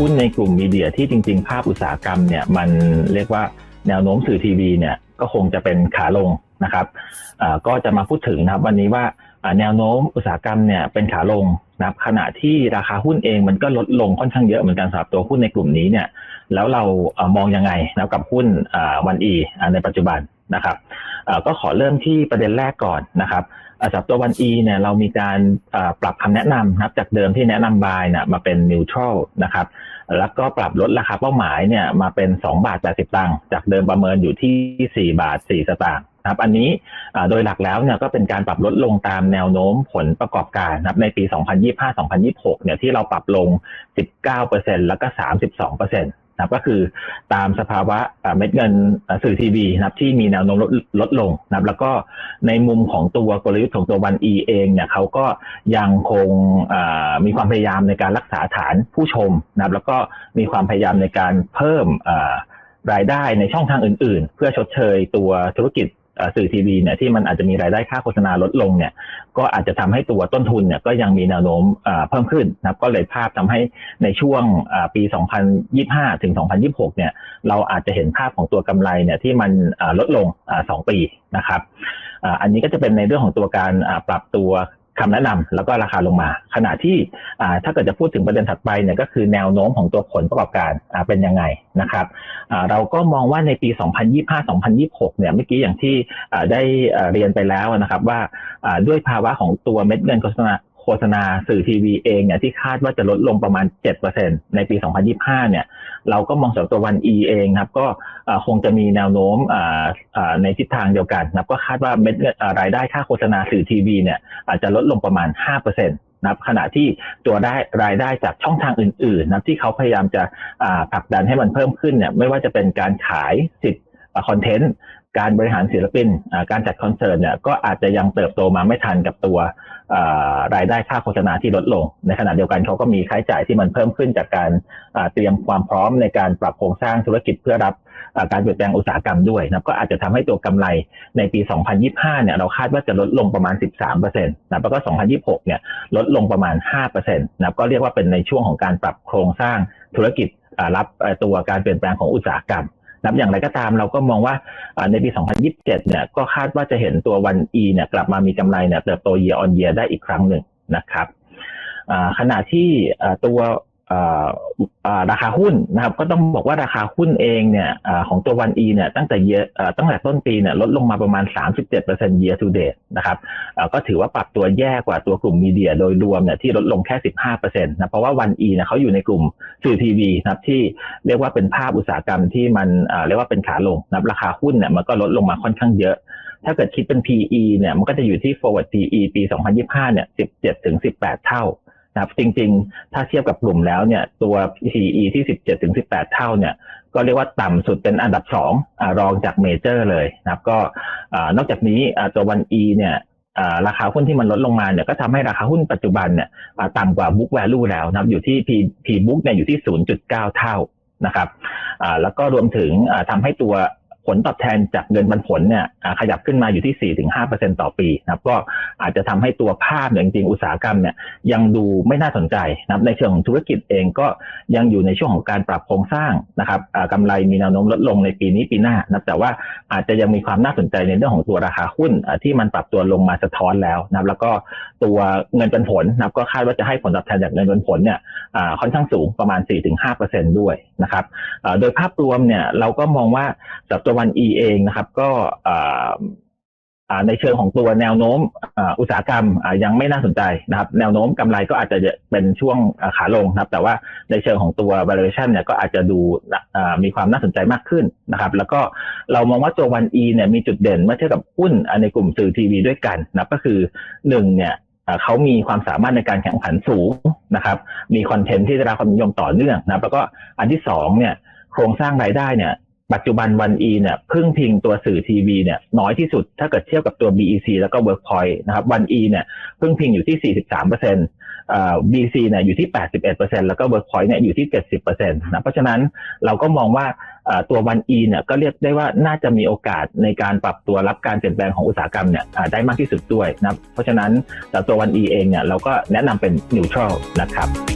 หุ้นในกลุ่มมีเดียที่จริง ๆ ภาพอุตสาหกรรมเนี่ยมันเรียกว่าแนวโน้มสื่อทีวีเนี่ยก็คงจะเป็นขาลงนะครับก็จะมาพูดถึงนะครับวันนี้ว่าแนวโน้มอุตสาหกรรมเนี่ยเป็นขาลงนะครับขณะที่ราคาหุ้นเองมันก็ลดลงค่อนข้างเยอะเหมือนกันสำหรับตัวหุ้นในกลุ่มนี้เนี่ยแล้วเรามองยังไงนะกับหุ้นวันอีในปัจจุบัน นะครับก็ขอเริ่มที่ประเด็นแรกก่อนนะครับสำหรับตัววันอีเนี่ยเรามีการปรับคำแนะนำนะครับจากเดิมที่แนะนำบายเนี่ยมาเป็นนิวทรัลนะครับแล้วก็ปรับลดราคาเป้าหมายเนี่ยมาเป็น 2 บาท 80 ตังค์จากเดิมประเมินอยู่ที่ 4 บาท 4 สตางค์นะครับอันนี้โดยหลักแล้วเนี่ยก็เป็นการปรับลดลงตามแนวโน้มผลประกอบการนะครับในปี 2025-2026 เนี่ยที่เราปรับลง 19%แล้วก็ 32%นะครับก็คือตามสภาวะเม็ดเงินสื่อทีวีนะครับที่มีแนวโน้มลดลดลงนะครับแล้วก็ในมุมของตัวกลยุทธ์ของตัววันอีเองเนี่ยเขาก็ยังคงมีความพยายามในการรักษาฐานผู้ชมนะครับแล้วก็มีความพยายามในการเพิ่มรายได้ในช่องทางอื่น ๆ เพื่อชดเชยตัวธุรกิจ สื่อทีวีเนี่ยที่มันอาจจะมีรายได้ค่าโฆษณาลดลงเนี่ยก็อาจจะทำให้ตัวต้นทุนเนี่ยก็ยังมีแนวโน้มเพิ่มขึ้นนะครับก็เลยภาพทำให้ในช่วงปี 2025 ถึง 2026 เนี่ยเราอาจจะเห็นภาพของตัวกำไรเนี่ยที่มันลดลงอ่าสองปีนะครับอันนี้ก็จะเป็นในเรื่องของตัวการปรับตัว คำแนะนำแล้วก็ราคาลงมา ขณะที่ถ้าเกิดจะพูดถึงประเด็นถัดไปเนี่ยก็คือแนวโน้มของตัวผลประกอบการเป็นยังไงนะครับเราก็มองว่าในปี 2025-2026 เนี่ยเมื่อกี้อย่างที่ได้เรียนไปแล้วนะครับว่าอ่าด้วยภาวะของตัวเม็ดเงินโฆษณา โฆษณาสื่อทีวีเองเนี่ยที่คาดว่าจะลดลงประมาณ 7%ในปี 2025 เนี่ย เราก็มองสำหรับตัววัน E เองครับ ก็คงจะมีแนวโน้มในทิศทางเดียวกันนับก็คาดว่าเม็ดรายได้ค่าโฆษณาสื่อทีวีเนี่ยอาจจะลดลงประมาณ 5%นะครับขณะที่ตัวได้รายได้จากช่องทางอื่นๆนับที่เขาพยายามจะผลักดันให้มันเพิ่มขึ้นเนี่ยไม่ว่าจะเป็นการขายสิทธิ์ คอนเทนต์การบริหารศิลปินการจัดคอนเสิร์ตเนี่ยก็อาจจะยังเติบโตมาไม่ทันกับตัวรายได้ค่าโฆษณาที่ลดลง ในขณะเดียวกันเขาก็มีค่าใช้จ่ายที่มันเพิ่มขึ้นจากการเตรียมความพร้อมในการปรับโครงสร้างธุรกิจเพื่อรับการเปลี่ยนแปลงอุตสาหกรรมด้วยนะก็อาจจะทำให้ตัวกำไรในปี 2025 เนี่ยเราคาดว่าจะลดลงประมาณ 13%นะแล้วก็ 2026 เนี่ยลดลงประมาณ 5%นะก็เรียกว่าเป็นในช่วงของการปรับโครงสร้างธุรกิจรับตัวการเปลี่ยนแปลงของอุตสาหกรรม นับอย่างไรก็ตามเราก็มองว่าในปี 2027 เนี่ยก็คาดว่าจะเห็นตัววัน E เนี่ยกลับมามีกำไรเนี่ยเติบโต year on year ได้อีกครั้งหนึ่งนะครับขณะที่ตัวราคาหุ้นนะครับก็ต้องบอกว่าราคาหุ้นเองเนี่ยอของตัววัน E เนี่ยตั้งแต่ year อ่าตั้งแต่ต้นปีเนี่ยลดลงมาประมาณ 37% year to date นะครับก็ถือว่าปรับตัวแย่กว่าตัวกลุ่มมีเดียโดยรวมเนี่ยที่ลดลงแค่ 15%นะเพราะว่าวัน E เนี่ยเขาอยู่ในกลุ่ม สื่อทีวีนะครับที่เรียกว่าเป็นภาพอุตสาหกรรมที่มันเรียกว่าเป็นขาลงนะครับราคาหุ้นเนี่ยมันก็ลดลงมาค่อนข้างเยอะ ถ้าเกิดคิดเป็น PE เนี่ยมันก็จะอยู่ที่ forward PE ปี 2025 เนี่ย 17ถึง18 เท่านะครับจริงๆ ถ้าเทียบกับกลุ่มแล้วเนี่ยตัว PE ที่ 17ถึง18 เท่าเนี่ยก็เรียกว่าต่ำสุดเป็นอันดับ2อรองจากเมเจอร์เลยนะครับก็นอกจากนี้อ่าตัววัน E เนี่ย ราคาหุ้นที่มันลดลงมาเนี่ยก็ทำให้ราคาหุ้นปัจจุบันเนี่ยต่ำกว่า book value แล้วนะครับอยู่ที่ P P book เนี่ยอยู่ที่ 0.9 เท่านะครับแล้วก็รวมถึงทำทำให้ตัว ผลตอบแทนจากเงินปันผลเนี่ยขยับขึ้นมาอยู่ที่ 4-5%ต่อปีนะครับก็อาจจะทำให้ตัวภาพเนี่ยจริงๆอุตสาหกรรมเนี่ยยังดูไม่น่าสนใจนะครับในเชิงของธุรกิจเองก็ยังอยู่ในช่วงของการปรับโครงสร้างนะครับอ่ากำไรมีแนวโน้มลดลงในปีนี้ปีหน้านะครับแต่ว่าอาจจะยังมีความน่าสนใจในเรื่องของตัวราคาหุ้นที่มันปรับตัวลงมาสะท้อนแล้วนะครับแล้วก็ตัวเงินปันผลนะครับก็คาดว่าจะให้ผลตอบแทนจากเงินปันผลเนี่ยค่อนข้างสูงประมาณ 4-5%ด้วยนะครับโดยภาพรวมเนี่ยเราก็มองว่าสำหรับววัน E เองนะครับ ก็ในเชิงของตัวแนวโน้มอุตสาหกรรมยังไม่น่าสนใจนะครับ แนวโน้มกำไรก็อาจจะเป็นช่วงขาลงนะครับ แต่ว่าในเชิงของตัว valuation เนี่ยก็อาจจะดูมีความน่าสนใจมากขึ้นนะครับ แล้วก็เรามองว่าตัววัน E เนี่ยมีจุดเด่นเมื่อเทียบกับหุ้นในกลุ่มสื่อทีวีด้วยกันนะก็คือหนึ่งเนี่ยเขามีความสามารถในการแข่งขันสูงนะครับ มีคอนเทนต์ที่ได้รับความนิยมต่อเนื่องนะแล้วก็อันที่สองเนี่ยโครงสร้างรายได้เนี่ย ปัจจุบันวันอีเนี่ยพึ่งพิงตัวสื่อทีวีเนี่ยน้อยที่สุดถ้าเกิดเทียบกับตัว BEC แล้วก็ Workpoint นะครับวันอีเนี่ยพึ่งพิงอยู่ที่ 43เปอร์เซ็นต์อ่า BC เนี่ยอยู่ที่ 81%แล้วก็ Workpoint เนี่ยอยู่ที่ 70%นะเพราะฉะนั้นเราก็มองว่าตัววันอีเนี่ยก็เรียกได้ว่าน่าจะมีโอกาสในการปรับตัวรับการเปลี่ยนแปลงของอุตสาหกรรมเนี่ยได้มากที่สุดด้วยนะเพราะฉะนั้นสำหรับตัววันอีเองเนี่ยเราก็แนะนำเป็น neutral นะครับ